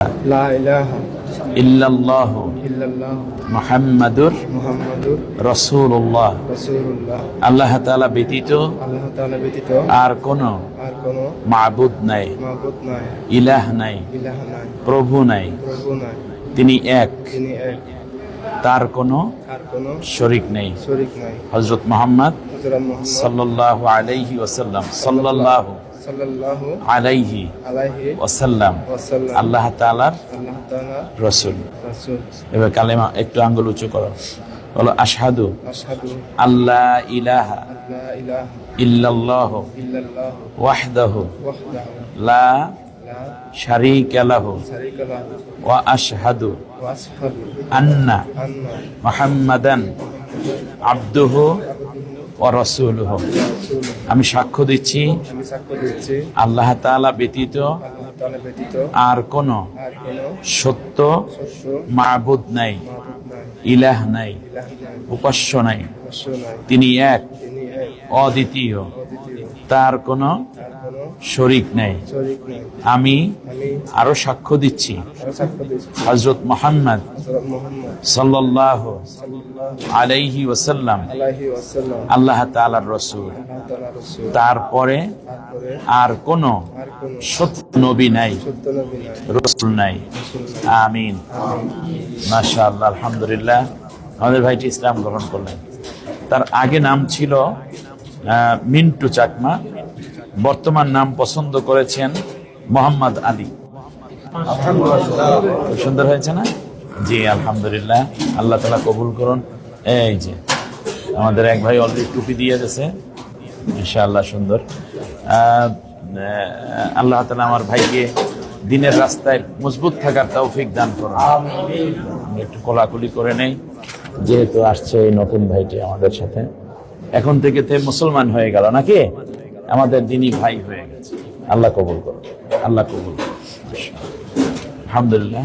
লা ইল্লাল্লাহ ইল্লাল্লাহ মুহাম্মাদুর মুহাম্মাদুর রাসূলুল্লাহ। রাসূলুল্লাহ। আল্লাহ তাআলা ব্যতীত আল্লাহ তাআলা ব্যতীত আর কোনো আর কোনো মাবুদ নাই মাবুদ নাই ইলাহ নাই ইলাহ নাই প্রভু নাই। প্রভু নাই। তিনি এক। তিনি এক। তার কোনো শরিক নেই। মুহাম্মদ আলাইহি আলাইহি আল্লাহ রাসূল। এবার কালেমা একটু আঙ্গুল উঁচু করো। বলো আশহাদু আল্লাহ ইলাহা ইল্লাল্লাহ ওয়াহদাহু লা শারীকা লাহু ওয়া আশহাদু আন্না মুহাম্মাদান আবদুহু ওয়া আমি সাক্ষ্য দিচ্ছি, আল্লাহ ব্যতীত আর কোনো সত্য মাবুদ নাই, ইলাহ নাই, উপাস্য নাই। তিনি এক, অদ্বিতীয়। তার কোনো শরিক নেই। আমি আরও সাক্ষ্য দিচ্ছি। হজরত মোহাম্মদ সাল্লাল্লাহু আলাইহি ওসাল্লাম আল্লাহ তাআলার রসুল। আল্লাহ তারপরে আর কোনো সত্য নবী নাই, রসুল নাই। আমিন। মাশাআল্লাহ, আলহামদুলিল্লাহ। আমাদের ভাইটি ইসলাম গ্রহণ করলেন। তার আগে নাম ছিল মিন্টু চাকমা। বর্তমান নাম পছন্দ করেছেন মোহাম্মদ আলী। সুন্দর হয়েছে না? জি, আলহামদুলিল্লাহ। আল্লাহ তালা কবুল করুন। এই যে, আমাদের এক ভাই অলরেডি টুপি দিয়ে গেছে। ইনশাআল্লাহ সুন্দর। আল্লাহ তালা আমার ভাইকে দিনের রাস্তায় মজবুত থাকার তৌফিক দান করুন। একটু কোলাকুলি করে নেই। যেহেতু আসছে এই নতুন ভাইটি আমাদের সাথে। এখন থেকে তে মুসলমান হয়ে গেল নাকি? আমাদের দিনই ভাই হয়ে গেছে। আল্লাহ কবুল করো আল্লাহ কবুল করো আলহামদুলিল্লাহ।